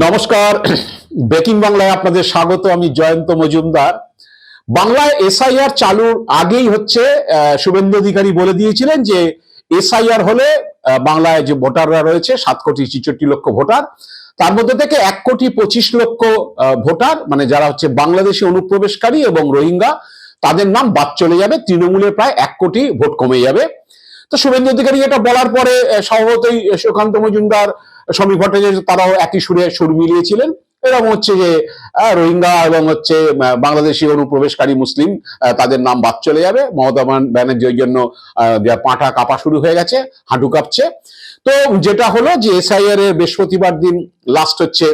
নমস্কার। বেকিং বাংলায় আপনাদের স্বাগত, আমি জয়ন্ত মজুমদার। বাংলায় এসআইআর চালুর আগেই হচ্ছে শুভেন্দু অধিকারী বলে দিয়েছিলেন যে এসআইআর হলে বাংলায় যে ভোটাররা রয়েছে, সাত কোটি ছিচট্টি লক্ষ ভোটার। তার মধ্যে থেকে এক কোটি পঁচিশ লক্ষ ভোটার মানে যারা হচ্ছে বাংলাদেশি অনুপ্রবেশকারী এবং রোহিঙ্গা, তাদের নাম বাদ চলে যাবে। তৃণমূলের প্রায় এক কোটি ভোট কমে যাবে। তো শুভেন্দু অধিকারী এটা বলার পরে স্বভাবতই সুকান্ত মজুমদার সমী ভট্টাচার্য তারাও একই সুরে সুর মিলিয়েছিলেন। এরকম হচ্ছে যে রোহিঙ্গা এবং হচ্ছে বাংলাদেশি অনুপ্রবেশকারী মুসলিম তাদের নাম বাদ চলে যাবে। মমতা ওই জন্য পাঁঠা কাঁপা শুরু হয়ে গেছে, হাঁটু কাঁপছে। তো যেটা হলো যে এসআইআর এর বৃহস্পতিবার দিন লাস্ট হচ্ছে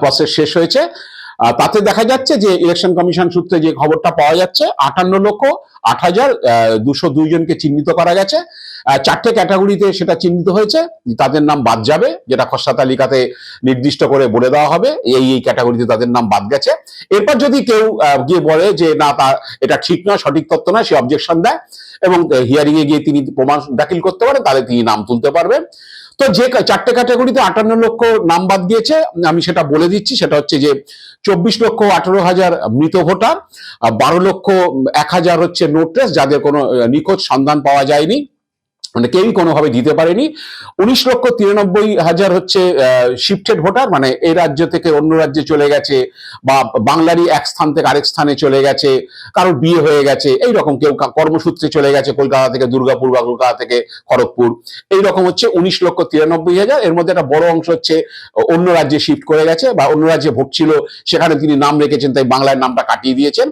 প্রসেস শেষ হয়েছে। তাতে দেখা যাচ্ছে যে ইলেকশন কমিশন সূত্রে যে খবরটা পাওয়া যাচ্ছে, আটান্ন লক্ষ আট হাজার দুশো দুই জনকে চিহ্নিত করা গেছে। চারটে ক্যাটাগরিতে সেটা চিহ্নিত হয়েছে। তাদের নাম বাদ যাবে, যেটা খসড়া তালিকাতে নির্দিষ্ট করে বলে দেওয়া হবে। এই এই ক্যাটাগরিতে তাদের নাম বাদ গেছে। এরপর যদি কেউ গিয়ে বলে যে, না, তা, এটা ঠিক নয়, সঠিক তথ্য নয়, সে অবজেকশন দেয় এবং হিয়ারিং এ গিয়ে তিনি প্রমাণ দাখিল করতে পারে তাহলে তিনি নাম তুলতে পারবেন। তো যে চারটে ক্যাটাগরিতে আটান্ন লক্ষ নাম বাদ দিয়েছে আমি সেটা বলে দিচ্ছি। সেটা হচ্ছে যে, চব্বিশ লক্ষ আঠারো হাজার মৃত ভোটার বারো লক্ষ এক হাজার হচ্ছে নোট্রেস যাদের কোনো নিখোঁজ সন্ধান পাওয়া যায়নি। মানে কেউই কোনোভাবে দিতে পারেনি। উনিশ লক্ষ তিরানব্বই হাজার হচ্ছে শিফটেড ভোটার মানে এই রাজ্য থেকে অন্য রাজ্যে চলে গেছে বা বাংলারই এক স্থান থেকে আরেক স্থানে চলে গেছে, কারোর বিয়ে হয়ে গেছে, এই রকম কেউ কর্মসূত্রে চলে গেছে কলকাতা থেকে দুর্গাপুর বা কলকাতা থেকে খড়গপুর। এই রকম হচ্ছে উনিশ লক্ষ তিরানব্বই হাজার, এর মধ্যে একটা বড় অংশ হচ্ছে অন্য রাজ্যে শিফট করে গেছে বা অন্য রাজ্যে ভোট ছিল, সেখানে তিনি নাম রেখেছেন, তাই বাংলার নামটা কাটিয়ে দিয়েছেন।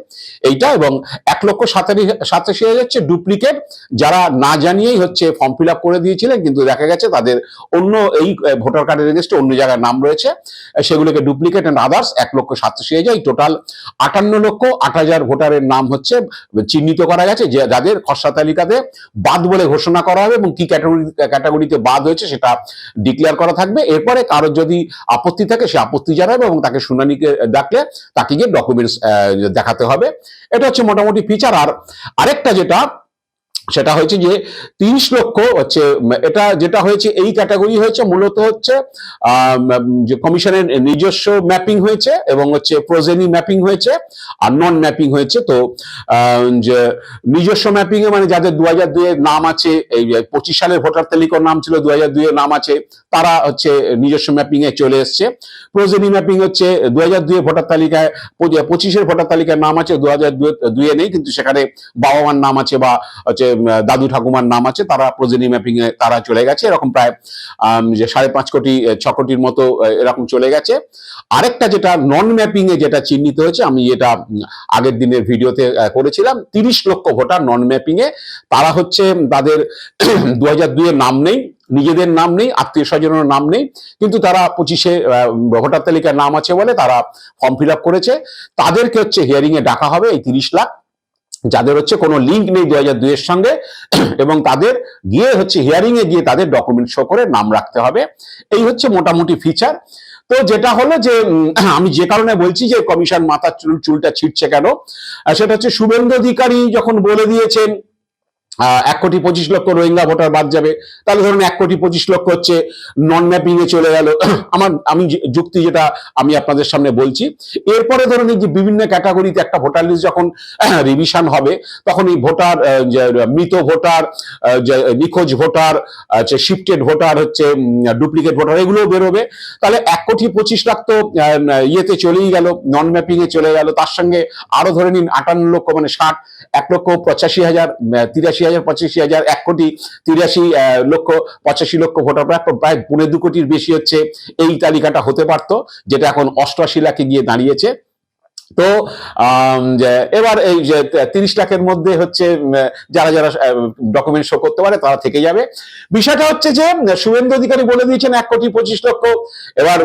এইটা এবং এক লক্ষ সাতাশি সাতাশি হাজার হচ্ছে ডুপ্লিকেট যারা না জানিয়েই হচ্ছে ফর্ম ফিল আপ করে দিয়েছিলেন, কিন্তু দেখা গেছে তাদের অন্য এই ভোটার কার্ডের রেজিস্টে অন্য জায়গায় নাম রয়েছে। সেগুলোকে ডুপ্লিকেট অ্যান্ড আদার্স এক লক্ষ সাতাশি হাজার টোটাল আটান্ন লক্ষ আট হাজার ভোটারের নাম হচ্ছে, চিহ্নিত করা গেছে, যে যাদের খসড়া তালিকাতে বাদ বলে ঘোষণা করা হবে এবং কি ক্যাটাগরি ক্যাটাগরিতে বাদ হয়েছে সেটা ডিক্লেয়ার করা থাকবে। এরপরে কারোর যদি আপত্তি থাকে, সে আপত্তি জানাবে এবং তাকে শুনানিকে ডাকলে তাকে গিয়ে ডকুমেন্টস দেখাতে হবে। এটা হচ্ছে মোটামুটি ফিচার আর আরেকটা যেটা সেটা হয়েছে যে তিরিশ লক্ষ হচ্ছে, এটা যেটা হয়েছে, এই ক্যাটাগরি হয়েছে, মূলত হচ্ছে যে কমিশনের নিজস্ব ম্যাপিং হয়েছে এবং হচ্ছে প্রোজেনি ম্যাপিং হয়েছে আর নন ম্যাপিং হয়েছে। তো যে নিজস্ব ম্যাপিং এ মানে যাদের দু হাজার দুইয়ের নাম আছে, এই পঁচিশ সালের ভোটার তালিকার নাম ছিল দু হাজার দুইয়ের নাম আছে, তারা হচ্ছে নিজস্ব ম্যাপিং এ চলে এসছে। প্রোজেনি ম্যাপিং হচ্ছে দু হাজার দুইয়ে ভোটার তালিকায়, পঁচিশের ভোটার তালিকায় নাম আছে দু হাজার দুইয়ে নেই, কিন্তু সেখানে বাবা মার নাম আছে বা হচ্ছে দাদু ঠাকুমার নাম আছে, তারা প্রোজেনি ম্যাপিং এ তারা চলে গেছে। এরকম প্রায় যে সাড়ে পাঁচ কোটি ছ কোটির মতো এরকম চলে গেছে। আরেকটা যেটা নন ম্যাপিং এ যেটা চিহ্নিত হয়েছে, আমি এটা আগের দিনের ভিডিওতে করেছিলাম। তিরিশ লক্ষ ভোটার নন ম্যাপিং এ। তারা হচ্ছে, তাদের দু হাজার দুইয়ের নাম নেই, নিজেদের নাম নেই, আত্মীয় স্বজনের নাম নেই, কিন্তু তারা পঁচিশে ভোটার তালিকার নাম আছে বলে তারা ফর্ম ফিল আপ করেছে। তাদেরকে হচ্ছে হিয়ারিং এ ডাকা হবে এই তিরিশ লাখ। যাদের হচ্ছে কোনো লিঙ্ক নেই দু হাজার দুইয়ের সঙ্গে, এবং তাদের গিয়ে হচ্ছে হিয়ারিংয়ে গিয়ে তাদের ডকুমেন্ট শো করে নাম রাখতে হবে। এই হচ্ছে মোটামুটি ফিচার তো যেটা হলো যে আমি যে কারণে বলছি যে কমিশন মাথার চুল চুলটা ছিটছে কেন সেটা হচ্ছে শুভেন্দু অধিকারী যখন বলে দিয়েছেন এক কোটি পঁচিশ লক্ষ রোহিঙ্গা ভোটার বাদ যাবে। তাহলে ধরুন এক কোটি পঁচিশ লক্ষ হচ্ছে নন ম্যাপিং এ চলে গেল। আমার, আমি যুক্তি যেটা আমি আপনাদের সামনে বলছি, এরপরে ধরুন এই যে বিভিন্ন ক্যাটাগরিতে একটা ভোটার লিস্ট যখন রিভিশন হবে, তখন এই ভোটার মৃত ভোটার নিখোঁজ ভোটার, হচ্ছে শিফটেড ভোটার, হচ্ছে ডুপ্লিকেট ভোটার, এগুলোও বেরোবে। তাহলে এক কোটি পঁচিশ লাখ তো ইয়েতে চলেই গেল নন ম্যাপিং এ চলে গেল। তার সঙ্গে আরও ধরে নিন আটান্ন লক্ষ মানে ষাট, এক লক্ষ পঁচাশি হাজার, তিরাশি হাজার, পঁচাশি হাজার, এক কোটি তিরাশি লক্ষ, পঁচাশি লক্ষ ভোটার প্রায় প্রায় পনেরো দু কোটির বেশি হচ্ছে এই তালিকাটা হতে পারতো, যেটা এখন অষ্টআশি লাখে গিয়ে দাঁড়িয়েছে। তো এবার এই যে তিরিশ লাখের মধ্যে হচ্ছে যারা যারা ডকুমেন্ট শো করতে পারে তারা থেকে যাবে। বিষয়টা হচ্ছে যে, শুভেন্দু অধিকারী বলে দিয়েছেন এক কোটি পঁচিশ লক্ষ। এবার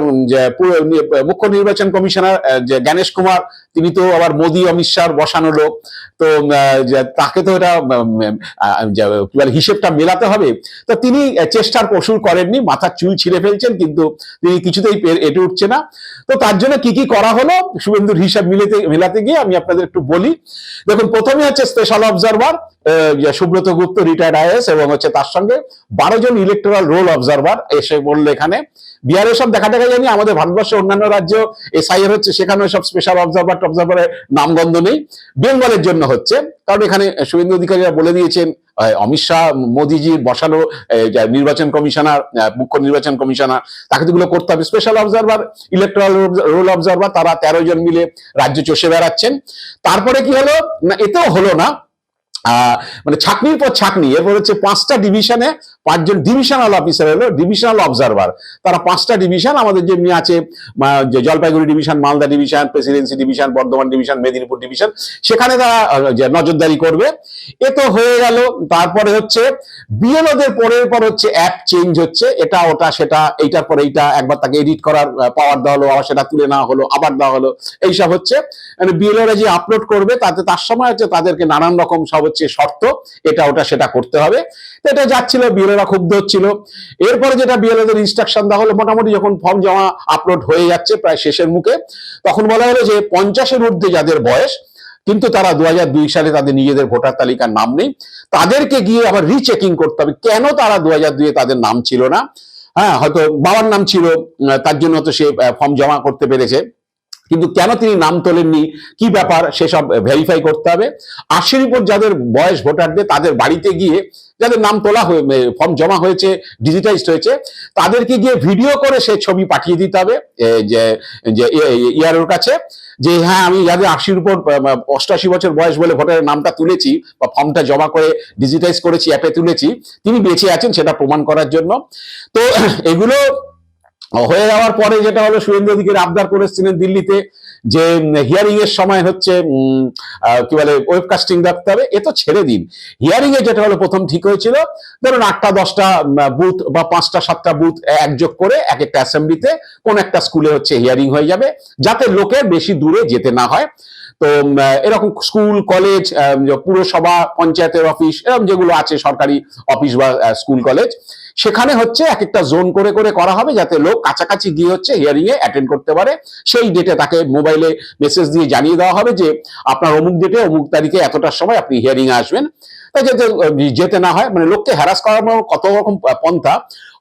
মুখ্য নির্বাচন কমিশনার যে জ্ঞানেশ কুমার, তিনি তো আবার মোদী, অমিত শাহর বসানো লোক। তো তাকে তো এটা হিসেবটা মেলাতে হবে। তো তিনি চেষ্টার কসুর করেননি মাথার চুল ছিঁড়ে ফেলছেন, কিন্তু তিনি কিছুতেই এটে উঠছে না। তো তার জন্য কি কি করা হলো? শুভেন্দুর হিসাব মিলাতে, মেলাতে গিয়ে আমি আপনাদের একটু বলি। দেখুন, প্রথমে হচ্ছে special observer Subrata Gupta retired IAS এবং হচ্ছে তার সঙ্গে বারো জন ইলেকট্রাল রোল অবজারভার এসে বলল এখানে। বিহারে সব দেখা দেখা যায়নি আমাদের ভারতবর্ষের অন্যান্য রাজ্য, এসআইআর হচ্ছে সেখানে সব স্পেশাল অবজারভার টবজারভারের নামগন্ধ নেই। বেঙ্গলের জন্য হচ্ছে, কারণ এখানে শুভেন্দু অধিকারীরা বলে দিয়েছেন অমিত শাহ মোদিজির বসানো নির্বাচন কমিশনার মুখ্য নির্বাচন কমিশনার, তাকে তো করতে হবে। Special observer electoral roll observer তারা তেরো জন মিলে রাজ্য চষে বেড়াচ্ছেন। তারপরে কি হলো? না, এতেও হলো না। মানে ছাকনির পর ছাকনি, এরপর হচ্ছে পাঁচটা ডিভিশনে পাঁচজন ডিভিশনাল অফিসার হলো ডিভিশনাল অবজারভার তারা পাঁচটা ডিভিশন আমাদের যেমনি আছে Jalpaiguri division Malda division presidency division Bardhaman division Medinipur division সেখানে তারা নজরদারি করবে। এ তো হয়ে গেল, তারপরে হচ্ছে বিএলওদের পরের পর হচ্ছে অ্যাপ চেঞ্জ হচ্ছে। এটা, ওটা, সেটা, এইটার পর এইটা, একবার তাকে এডিট করার পাওয়ার দেওয়া হলো, আবার সেটা তুলে নেওয়া হলো, আবার দেওয়া হলো, এইসব হচ্ছে। মানে বিএলওরা যে আপলোড করবে, তাতে তার সময় হচ্ছে তাদেরকে নানান রকম সব হচ্ছে শর্ত, এটা, ওটা, সেটা করতে হবে। তো এটা যাচ্ছিল বিএলওরা ক্ষুব্ধ হচ্ছিল। এরপরে যেটা বিএলওদের ইনস্ট্রাকশন দেওয়া হলো, মোটামুটি যখন ফর্ম জমা আপলোড হয়ে যাচ্ছে প্রায় শেষের মুখে, তখন বলা হলো যে পঞ্চাশের ঊর্ধ্বে যাদের বয়স, কিন্তু তারা দু হাজার দুই সালে তাদের নিজেদের ভোটার তালিকার নাম নেই, তাদেরকে গিয়ে আবার রিচেকিং করতে হবে। কেন তারা দু হাজার দুয়ে তাদের নাম ছিল না? হ্যাঁ হয়তো বাবার নাম ছিল, তার জন্য তো সে ফর্ম জমা করতে পেরেছে। কিন্তু কেন তিনি নাম তোলেননি? কি ব্যাপার? সেসব ভেরিফাই করতে হবে। আশির উপর যাদের বয়স ভোটারদের তাদের বাড়িতে গিয়ে যাদের নাম তোলা হয়ে ফর্ম জমা হয়েছে ডিজিটাইজড হয়েছে তাদেরকে গিয়ে ভিডিও করে সে ছবি পাঠিয়ে দিতে হবে যে ইয়ারোর কাছে যে হ্যাঁ আমি যাদের আশির উপর আহ, অষ্টাশি বছর বয়স বলে ভোটারের নামটা তুলেছি বা ফর্মটা জমা করে ডিজিটাইজ করেছি অ্যাপে তুলেছি তিনি বেঁচে আছেন সেটা প্রমাণ করার জন্য। তো এগুলো হয়ে যাওয়ার পরে যেটা হলো সুরেন্দ্র অধিকারী আবদার করেছিলেন দিল্লিতে, যে হিয়ারিং এর সময় হচ্ছে কি বলে ওয়েবকাস্টিং রাখতে হবে, এ তো ছেড়ে দিন। হিয়ারিং এ যেটা হলো প্রথম ঠিক হয়েছিল, ধরুন আটটা, দশটা বুথ বা পাঁচটা, সাতটা বুথ একযোগ করে এক একটা অ্যাসেম্বলিতে কোন একটা স্কুলে হচ্ছে হিয়ারিং হয়ে যাবে, যাতে লোকের বেশি দূরে যেতে না হয়। তো এরকম স্কুল কলেজ পুরসভা, পঞ্চায়েতের অফিস এরকম যেগুলো আছে সরকারি অফিস বা স্কুল কলেজ সেখানে হচ্ছে এক একটা জোন করে করে করা হবে যাতে লোক কাছাকাছি গিয়ে হচ্ছে হিয়ারিং এ অ্যাটেন্ড করতে পারে। সেই ডেটে তাকে মোবাইলে মেসেজ দিয়ে জানিয়ে দেওয়া হবে যে আপনার অমুক ডেটে অমুক তারিখে এতটার সময় আপনি হিয়ারিং এ আসবেন। যাতে যেতে না হয় মানে লোককে হ্যারাস করার কত রকম পন্থা।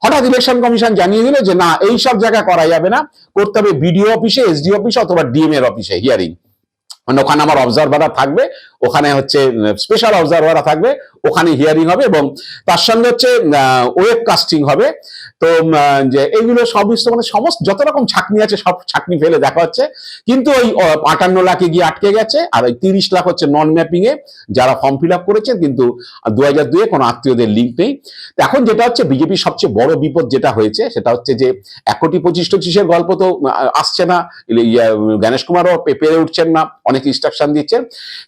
হঠাৎ ইলেকশন কমিশন জানিয়ে দিল যে না, এই সব জায়গায় করা যাবে না। করতে হবে বিডিও অফিসে এসডি অফিসে অথবা ডিএম এর অফিসে হিয়ারিং মানে ওখানে আমার অবজারভাররা থাকবে, ওখানে হচ্ছে স্পেশাল অবজারভাররা থাকবে, ওখানে হিয়ারিং হবে এবং তার সঙ্গে হচ্ছে ওয়েব কাস্টিং হবে। তো যে এইগুলো সব মানে সমস্ত যত রকম ছাকনি আছে, সব ছাকনি ফেলে দেখা হচ্ছে। কিন্তু ওই আটান্ন লাখে গিয়ে আটকে গেছে, আর ওই তিরিশ লাখ হচ্ছে নন ম্যাপিং এ যারা ফর্ম ফিল আপ করেছেন, কিন্তু দু হাজার দুয়ে কোনো আত্মীয়দের লিঙ্ক নেই। এখন যেটা হচ্ছে বিজেপির সবচেয়ে বড় বিপদ যেটা হয়েছে, সেটা হচ্ছে যে এক কোটি পঁচিশ টচিশের গল্প তো আসছে না। গণেশ কুমারও পেরে উঠছেন না, অনেক ইনস্ট্রাকশন দিচ্ছেন।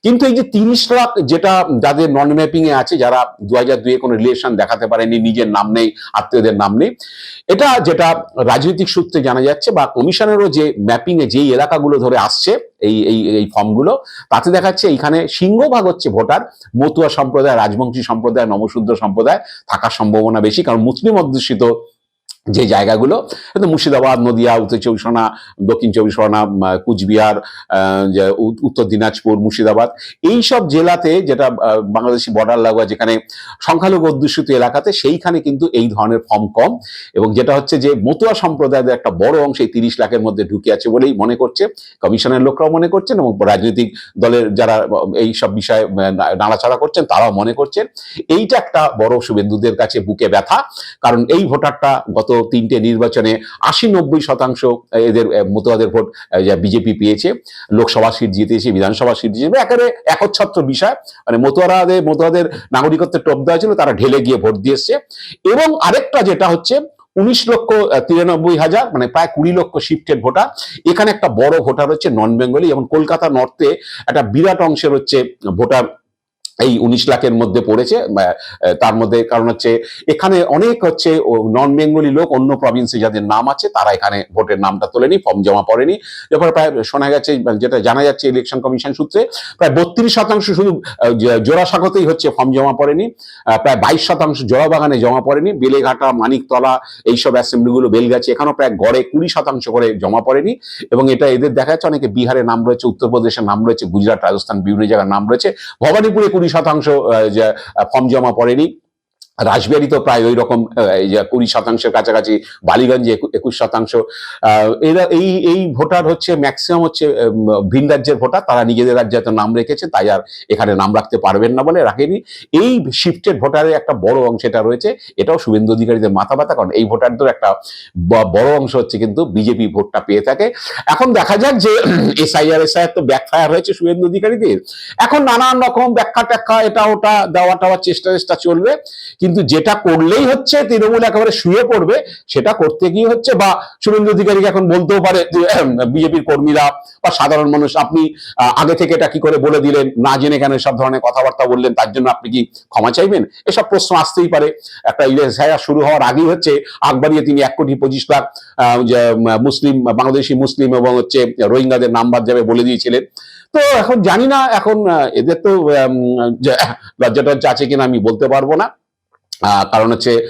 কিন্তু এই যে তিরিশ লাখ যেটা যাদের নন ম্যাপিং এ আছে, যারা দু হাজার দুয়ে কোনো রিলেশন দেখাতে পারেনি, নিজের নাম নেই, আত্মীয়দের নাম নেই এটা যেটা রাজনৈতিক সূত্রে জানা যাচ্ছে বা কমিশনেরও যে ম্যাপিং এ যেই এলাকাগুলো ধরে আসছে, এই এই এই ফর্মগুলো, তাতে দেখাচ্ছে এইখানে সিংহভাগ হচ্ছে ভোটার, মতুয়া সম্প্রদায়, রাজবংশী সম্প্রদায় নমশূদ্র সম্প্রদায় থাকার সম্ভাবনা বেশি, কারণ মুসলিম অধ্যুষিত যে জায়গাগুলো মুর্শিদাবাদ, নদিয়া, উত্তর চব্বিশ পরগনা, দক্ষিণ চব্বিশ পরগনা কুচবিহার উত্তর দিনাজপুর, মুর্শিদাবাদ এই সব জেলাতে যেটা বাংলাদেশি বর্ডার লাগোয়া যেখানে সংখ্যালঘু অধ্যুষিত এলাকাতে সেইখানে কিন্তু এই ধরনের ফর্ম কম এবং যেটা হচ্ছে যে মতুয়া সম্প্রদায়ের একটা বড় অংশ এই তিরিশ লাখের মধ্যে ঢুকে আছে বলেই মনে করছে, কমিশনের লোকরাও মনে করছেন এবং রাজনৈতিক দলের যারা, এই সব বিষয়ে নাড়াচাড়া করছেন তারাও মনে করছেন। এইটা একটা বড় শুভেন্দুদের কাছে বুকে ব্যথা, কারণ এই ভোটারটা গত তিনটে নির্বাচনে আশি নব্বই শতাংশ এদের মতুয়াদের ভোট বিজেপি পেয়েছে। লোকসভা সিট জিতেছে, বিধানসভা সিট জিতেছে একেবারে একচ্ছত্র বিষয়। মানে মতুয়ারাদের, মতুয়াদের নাগরিকত্বের টপ দেওয়া ছিল, তারা ঢেলে গিয়ে ভোট দিয়েছে এবং আরেকটা যেটা হচ্ছে, উনিশ লক্ষ তিরানব্বই হাজার মানে প্রায় কুড়ি লক্ষ শিফটেড ভোটার। এখানে একটা বড় ভোটার হচ্ছে নন বেঙ্গলি এবং কলকাতা নর্থে একটা বিরাট অংশের হচ্ছে ভোটার এই উনিশ লাখের মধ্যে পড়েছে তার মধ্যে কারণ হচ্ছে এখানে অনেক হচ্ছে নন বেঙ্গলি লোক অন্য প্রভিন্সে যাদের নাম আছে, তারা এখানে ভোটের নামটা তোলেনি ফর্ম জমা পড়েনি। এরপর প্রায় শোনা গেছে যেটা জানা যাচ্ছে ইলেকশন কমিশন সূত্রে, প্রায় বত্রিশ শতাংশ শুধু জোড়াসাঁকোতেই হচ্ছে ফর্ম জমা পড়েনি প্রায় বাইশ শতাংশ জোড়াবাগানে জমা পড়েনি। বেলেঘাটা, মানিকতলা এইসব অ্যাসেম্বলিগুলো বেলগাছি, এখানেও প্রায় গড়ে কুড়ি শতাংশ করে জমা পড়েনি। এবং এটা এদের দেখা যাচ্ছে, অনেকে বিহারের নাম রয়েছে, উত্তরপ্রদেশের নাম রয়েছে, গুজরাট, রাজস্থান, বিভিন্ন জায়গার নাম রয়েছে। ভবানীপুরে কুড়ি শতাংশ ফর্ম জমা পড়েনি। রাসবিহারি তো প্রায় ওই রকম কুড়ি শতাংশের কাছাকাছি, বালিগঞ্জে একুশ শতাংশ। এরা এই এই ভোটার হচ্ছে ম্যাক্সিমাম হচ্ছে ভিন রাজ্যের ভোটার, তারা নিজেদের রাজ্যে হয়তো নাম রেখেছে, তাই আর এখানে নাম রাখতে পারবেন না বলে রাখেনি। এই শিফটেড ভোটারের একটা বড় অংশ এটা রয়েছে, এটাও শুভেন্দু অধিকারীদের মাথা ব্যথা, কারণ এই ভোটারদের একটা বড় অংশ হচ্ছে কিন্তু বিজেপি ভোটটা পেয়ে থাকে। এখন দেখা যাক যে এসআইআর এসআইআর তো ব্যাকফায়ার হয়েছে শুভেন্দু অধিকারীদের। এখন নানান রকম ব্যাখ্যা ট্যাখ্যা এটা ওটা দেওয়া টাওয়ার চেষ্টা চেষ্টা চলবে। কিন্তু যেটা করলেই হচ্ছে তৃণমূল একেবারে শুয়ে পড়বে, সেটা করতে গিয়ে হচ্ছে বা শুভেন্দু অধিকারীকে এখন বলতেও পারে যে বিজেপির কর্মীরা বা সাধারণ মানুষ, আপনি আগে থেকে এটা কি করে বলে দিলেন? না জেনে কেন সব ধরনের কথাবার্তা বললেন? তার জন্য আপনি কি ক্ষমা চাইবেন? এসব প্রশ্ন আসতেই পারে। একটা ইলেকশন শুরু হওয়ার আগেই হচ্ছে আগবাড়িয়ে তিনি এক কোটি পঁচিশ লাখ মুসলিম, বাংলাদেশি মুসলিম এবং হচ্ছে রোহিঙ্গাদের নাম বাদ যাবে বলে দিয়েছিলেন। তো এখন জানি না, এখন এদের তো লজ্জা টজ্জা আছে কিনা আমি বলতে পারব না। কারণ হচ্ছে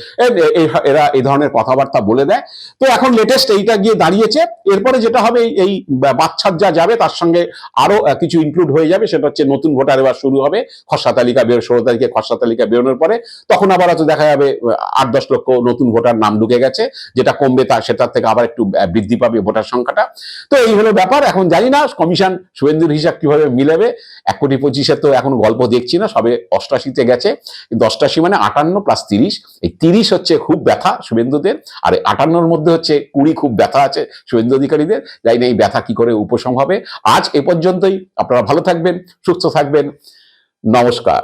এরা এই ধরনের কথাবার্তা বলে দেয়। তো এখন লেটেস্ট এইটা গিয়ে দাঁড়িয়েছে। এরপরে যেটা হবে, এই- বাচ্চার যা যাবে, তার সঙ্গে আরও কিছু ইনক্লুড হয়ে যাবে। সেটা হচ্ছে নতুন ভোটার এবার শুরু হবে। খসড়া তালিকা বের, ষোলো তারিখে খসড়া তালিকা বেরোনোর পরে। তখন আবার হয়তো দেখা যাবে আট দশ লক্ষ নতুন ভোটার নাম ঢুকে গেছে। যেটা কমবে তার, সেটার থেকে আবার একটু বৃদ্ধি পাবে ভোটার সংখ্যাটা। তো এই হলো ব্যাপার। এখন জানি না, কমিশন শুভেন্দুর হিসাব কীভাবে মিলাবে। এক কোটি পঁচিশে তো এখন গল্প দেখছি না, সবে অষ্টাশিতে গেছে। কিন্তু অষ্টাশি মানে আটান্ন প্লাস তিরিশ। এই তিরিশ হচ্ছে খুব ব্যথা শুভেন্দুদের, আর আটান্নর মধ্যে হচ্ছে কুড়ি খুব ব্যথা আছে শুভেন্দু অধিকারীদের, যাই না এই ব্যথা কি করে উপশম হবে। আজ এ পর্যন্তই, আপনারা ভালো থাকবেন, সুস্থ থাকবেন, নমস্কার।